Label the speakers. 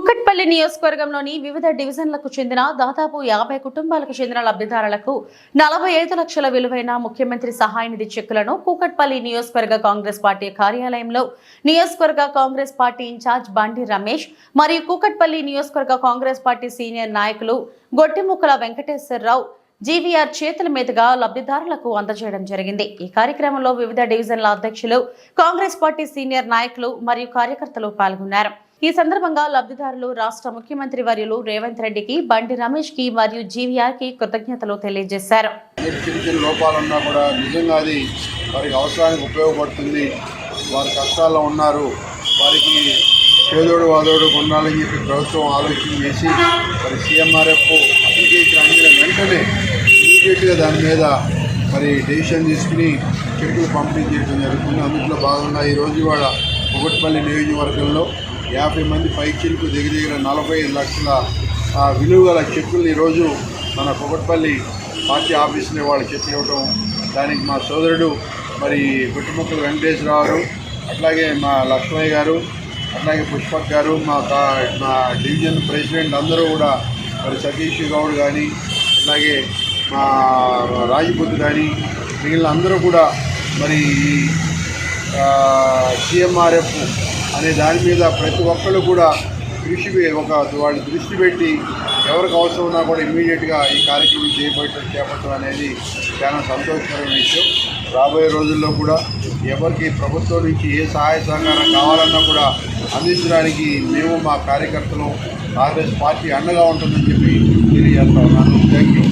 Speaker 1: కూకట్పల్లి నియోజకవర్గంలోని వివిధ డివిజన్లకు చెందిన దాదాపు యాభై కుటుంబాలకు చెందిన లబ్ధిదారులకు నలభై ఐదు లక్షల విలువైన ముఖ్యమంత్రి సహాయ నిధి చెక్కులను కూకట్పల్లి నియోజకవర్గ కాంగ్రెస్ పార్టీ కార్యాలయంలో నియోజకవర్గ కాంగ్రెస్ పార్టీ ఇన్ఛార్జ్ బండి రమేష్ మరియు కూకట్పల్లి నియోజకవర్గ కాంగ్రెస్ పార్టీ సీనియర్ నాయకులు గొట్టిముక్కల వెంకటేశ్వరరావు జీవీఆర్ చేతుల మీదుగా లబ్ధిదారులకు అందజేయడం జరిగింది. ఈ కార్యక్రమంలో వివిధ డివిజన్ల అధ్యక్షులు కాంగ్రెస్ పార్టీ సీనియర్ నాయకులు మరియు కార్యకర్తలు పాల్గొన్నారు. ఈ సందర్భంగా లబ్ధిదారులు రాష్ట్ర ముఖ్యమంత్రి వర్యులు రేవంత్ రెడ్డికి బండి రమేష్కి మరియు జీవీఆర్కి కృతజ్ఞతలు తెలియజేశారు.
Speaker 2: లోపాలున్నా కూడా నిజంగా అది వారికి అవసరానికి ఉపయోగపడుతుంది. వారి కష్టాల్లో ఉన్నారు. వారికి పేదోడు వాదోడు కొనాలని చెప్పి ప్రభుత్వం ఆలోచన చేసి మరి సీఎంఆర్ఎఫ్ అప్లికేషన్ అందిన వెంటనే ఇమీడియట్గా దాని మీద మరి డెసిషన్ తీసుకుని చెక్కులు పంపిణీ చేయడం జరుగుతుంది. అందులో భాగంగా ఈరోజు ఇవాళ కుకట్పల్లి నియోజకవర్గంలో యాభై మంది పైచీలకు దగ్గర దగ్గర నలభై ఐదు లక్షల విలువ గల చెక్కులు ఈరోజు మన కుకట్పల్లి పార్టీ ఆఫీస్ని వాళ్ళు చెప్పి ఇవ్వటం దానికి మా సోదరుడు మరి గుట్టుముక్కల వెంకటేశ్వరరావు గారు అట్లాగే మా లక్ష్మయ్య గారు అట్లాగే పుష్పక్ గారు మా మా డివిజన్ ప్రెసిడెంట్ అందరూ కూడా మరి సతీష్ గౌడ్ కానీ అట్లాగే మా రాజపూత్ కానీ మిగిలిన అందరూ కూడా మరి సిఎంఆర్ఎఫ్ అనే దాని మీద ప్రతి ఒక్కళ్ళు కూడా కృషి ఒక వాళ్ళు దృష్టి పెట్టి ఎవరికి అవసరం ఉన్నా కూడా ఇమీడియట్గా ఈ కార్యక్రమం చేపట్టడం చేపట్టడం అనేది చాలా సంతోషకరమైన విషయం. రాబోయే రోజుల్లో కూడా ఎవరికి ప్రభుత్వం నుంచి ఏ సహాయ సహకారం కావాలన్నా కూడా అందించడానికి మేము మా కార్యకర్తలు కాంగ్రెస్ పార్టీ అండగా ఉంటుందని చెప్పి తెలియజేస్తా ఉన్నాను. Thank you